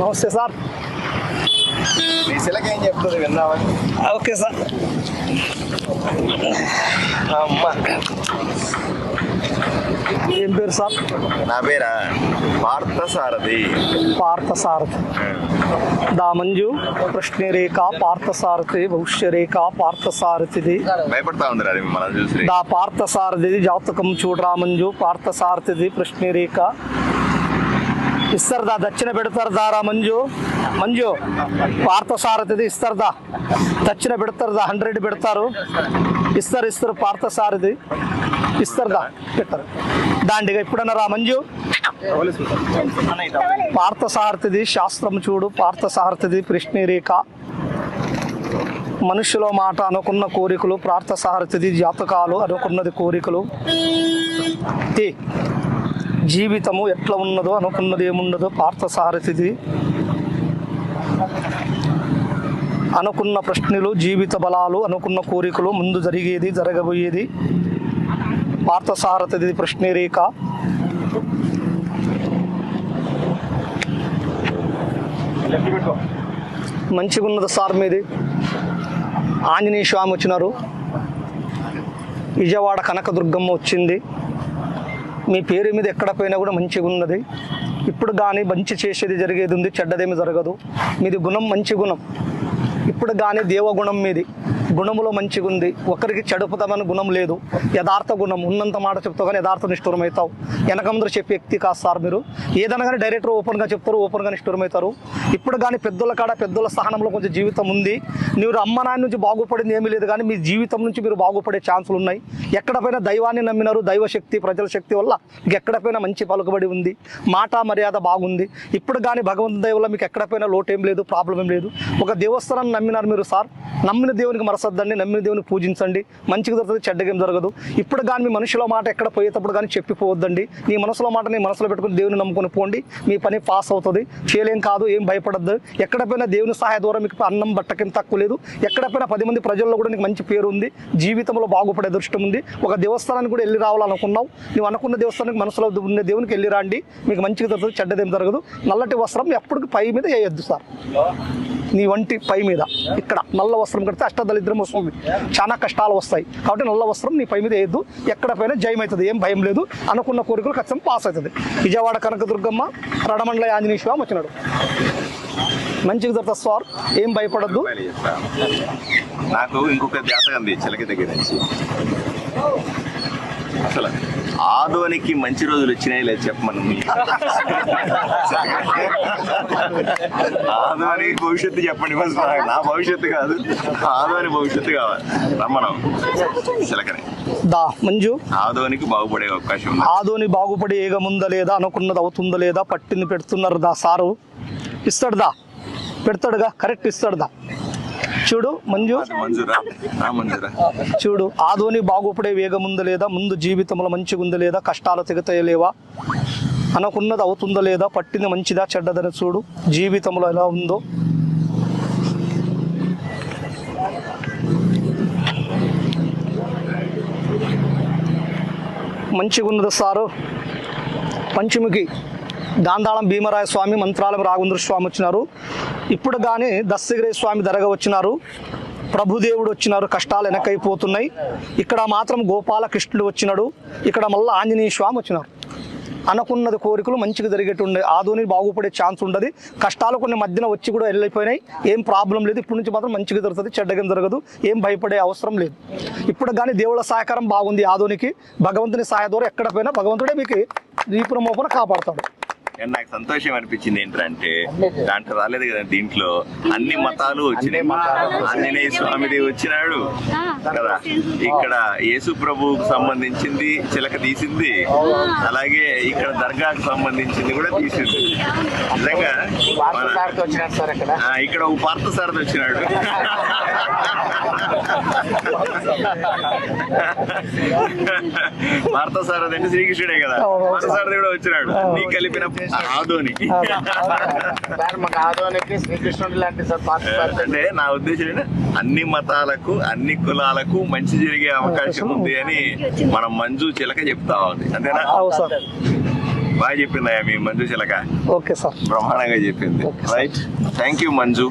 నమస్తే సార్. మీ శిలక ఏం చెప్తుంది? విన్నామని ఓకే సార్. అమ్మ. ఏం పేరు సార్? నా పేరా? పార్థసారథి. పార్థసారథి. దా మంజు ప్రశ్నరేఖ పార్థసారథి భవిష్యరేఖ పార్థసారథిది. భయపడతా ఉంది రా మనం చూసి. దా పార్థసారథిది జాతకం చూడరా మంజు పార్థసారథిది ప్రశ్నరేఖ ఇస్తారుదా దక్షిణ పెడతారు దారా మంజు? మంజు పార్థసారథిది ఇస్తారుదా? దక్షిణ పెడతారుదా హండ్రెడ్ పెడతారు. ఇస్తారు ఇస్తారు పార్థసారథి. ఇస్తారుదా పెట్టారు. దాండిగా ఎప్పుడన్నా రా మంజు? పార్థసారథిది శాస్త్రం చూడు పార్థసారథిది కృష్ణరేఖ మనుషుల మాట అనుకున్న కోరికలు ప్రార్థసారథిది జాతకాలు అనుకున్నది కోరికలు. జీవితము ఎట్లా ఉన్నదో అనుకున్నది ఏమున్నదో పార్థసారథిది. అనుకున్న ప్రశ్నలు జీవిత బలాలు అనుకున్న కోరికలు ముందు జరిగేది జరగబోయేది. పార్థసారథిది ప్రశ్నరేఖ. మంచిగా ఉన్నది సార్ మీది. ఆంజనేయ స్వామి వచ్చినారు. విజయవాడ కనకదుర్గమ్మ వచ్చింది. మీ పేరు మీద ఎక్కడ పోయినా కూడా మంచిగా ఉన్నది. ఇప్పుడు కానీ మంచి చేసేది జరిగేది ఉంది చెడ్డదేమి జరగదు. మీది గుణం మంచి గుణం. ఇప్పుడు కానీ దేవగుణం మీది. గుణములో మంచిగా ఉంది ఒకరికి చెడుపుతామని గుణం లేదు. యథార్థ గుణం. ఉన్నంత మాట చెప్తావు కానీ యథార్థ నిష్ఠూరం అవుతావు వెనక ముందర చెప్పే వ్యక్తి కాదు సార్ మీరు. ఏదైనా కానీ డైరెక్టర్ ఓపెన్గా చెప్తారు ఓపెన్గా నిష్ఠూరం అవుతారు ఇప్పుడు కానీ పెద్దల కాడ పెద్దల సహనంలో కొంచెం జీవితం ఉంది. మీరు అమ్మ నాన్న నుంచి బాగుపడింది ఏమీ లేదు కానీ మీ జీవితం నుంచి మీరు బాగుపడే ఛాన్సులు ఉన్నాయి. ఎక్కడ పైన దైవాన్ని నమ్మినారు దైవ శక్తి ప్రజల శక్తి వల్ల మీకు ఎక్కడ పైన మంచి పలుకుబడి ఉంది. మాట మర్యాద బాగుంది. ఇప్పుడు కానీ భగవంతు దయ వల్ల మీకు ఎక్కడ పైన లోటు ఏం లేదు ప్రాబ్లం ఏం లేదు. ఒక దేవస్థానాన్ని నమ్మినారు మీరు సార్. నమ్మిన దేవునికి మరసద్దండి నమ్మిన దేవుని పూజించండి. మంచిగా జరుగుతుంది చెడ్డగా జరగదు. ఇప్పుడు కానీ మీ మనుషుల మాట ఎక్కడ పోయేటప్పుడు కానీ చెప్పిపోవద్దండి. నీ మనసులో మాట నీ మనసులో పెట్టుకుని దేవుని నమ్ముకొని పోండి. మీ పని పాస్ అవుతుంది. చేయలేం కాదు ఏం భయపడద్దు. ఎక్కడ పోయినా దేవుని సహాయ ద్వారా మీకు అన్నం బట్టకేం తక్కువ లేదు. ఎక్కడ పోయినా పది మంది ప్రజల్లో కూడా నీకు మంచి పేరు ఉంది. జీవితంలో బాగుపడే దృష్టం ఉంది. ఒక దేవస్థానానికి కూడా వెళ్ళి రావాలనుకున్నావు. నువ్వు అనుకున్న దేవస్థానానికి మనసులో ఉన్న దేవునికి వెళ్ళి రండి. మీకు మంచిగా దొరకదు చెడ్డదేం జరగదు. నల్లటి వస్త్రం ఎప్పటికి పై మీద వేయొద్దు సార్. నీ వంటి పై మీద. ఇక్కడ నల్ల వస్త్రం కడితే అష్టదలిద్రం వస్తుంది. చాలా కష్టాలు వస్తాయి. కాబట్టి నల్ల వస్త్రం నీ పై మీద వేయద్దు. ఎక్కడ పైన జయం అవుతుంది ఏం భయం లేదు. అనుకున్న కోరికలు ఖచ్చితంగా పాస్ అవుతుంది. విజయవాడ కనకదుర్గమ్మ రడమండల ఆంజనేయ స్వామి వచ్చినాడు. మంచిగా జరుగుతుంది సార్. ఏం భయపడద్దు. నాకు ఇంకొక జాతకం చిలక దగ్గర నుంచి. అసలు ఆదోనికి మంచి రోజులు వచ్చినాయి లేదు చెప్పమను. ఆదోని భవిష్యత్తు చెప్పండి ఫస్ట్. నా భవిష్యత్తు కాదు ఆదోని భవిష్యత్తు కావాలి. రమ్మనం. చిలకని దా మంజు. ఆదోనికి బాగుపడే అవకాశం ఉంది. ఆదోని బాగుపడి ఏగముందా లేదా అనుకున్నది అవుతుందా లేదా పట్టింది పెడుతున్నారు దా సారు. ఇస్తాడు దా. పెడతాడుగా కరెక్ట్ ఇస్తాడు దా. చూడు మంజు. చూడు ఆదోని బాగుపడే వేగం ఉందా లేదా? ముందు జీవితంలో మంచిగా ఉందా లేదా? కష్టాలు తెగుతాయా లేవా? అనుకున్నది అవుతుందా లేదా? పట్టింది మంచిదా చెడ్డదని చూడు. జీవితంలో ఎలా ఉందో. మంచిగా ఉన్నది సారు? పంచముఖి గాంధాళం భీమరాయ స్వామి మంత్రాలం రాఘవేంద్ర స్వామి వచ్చినారు. ఇప్పుడు కానీ దస్తగిరి స్వామి దరగ వచ్చినారు. ప్రభుదేవుడు వచ్చినారు. కష్టాలు వెనకైపోతున్నాయి. ఇక్కడ మాత్రం గోపాలకృష్ణుడు వచ్చినాడు. ఇక్కడ మళ్ళీ ఆంజనేయ స్వామి వచ్చినారు. అనుకున్నది కోరికలు మంచిగా జరిగేటుండే. ఆదోని బాగుపడే ఛాన్స్ ఉండదు. కష్టాలు కొన్ని మధ్యన వచ్చి కూడా వెళ్ళిపోయినాయి. ఏం ప్రాబ్లం లేదు. ఇప్పుడు నుంచి మాత్రం మంచిగా జరుగుతుంది. చెడ్డగా జరగదు. ఏం భయపడే అవసరం లేదు. ఇప్పుడు కానీ దేవుళ్ళ సహకారం బాగుంది. ఆదోనికి భగవంతుని సహాయ ద్వారా ఎక్కడ పోయినా భగవంతుడే మీకు దీపున మోపున కాపాడుతాడు. నాకు సంతోషం అనిపించింది ఏంటంటే దాంట్లో రాలేదు కదా దీంట్లో. అన్ని మతాలు వచ్చినాయి. ఆంజనేయ స్వామిది వచ్చినాడు. కదా? ఇక్కడ యేసు ప్రభువుకు సంబంధించింది చిలక తీసింది. అలాగే ఇక్కడ దర్గాకు సంబంధించింది కూడా తీసింది. నిజంగా ఇక్కడ. ఆ, ఇక్కడ ఒక పార్థ సారథి వచ్చినాడు. పార్థ సారథి అంటే శ్రీకృష్ణుడే కదా. పార్థ సారథి కూడా వచ్చినాడు. నీ కలిపిన ఆదోని. సార్ మాకు ఆదోనికి శ్రీకృష్ణుడు లాంటి సార్ పాత సార్ అంటే నా ఉద్దేశం ఏంటంటే అన్ని మతాలకు అన్ని కులాలకు మంచి జరిగే అవకాశం ఉంది అని మనం మంజు చిలక చెప్తా ఉంది. అంతేనా? బాగా చెప్పిందా మీ మంజు చిలక. Okay sir. బ్రహ్మాండంగా చెప్పింది. Right thank you Manju.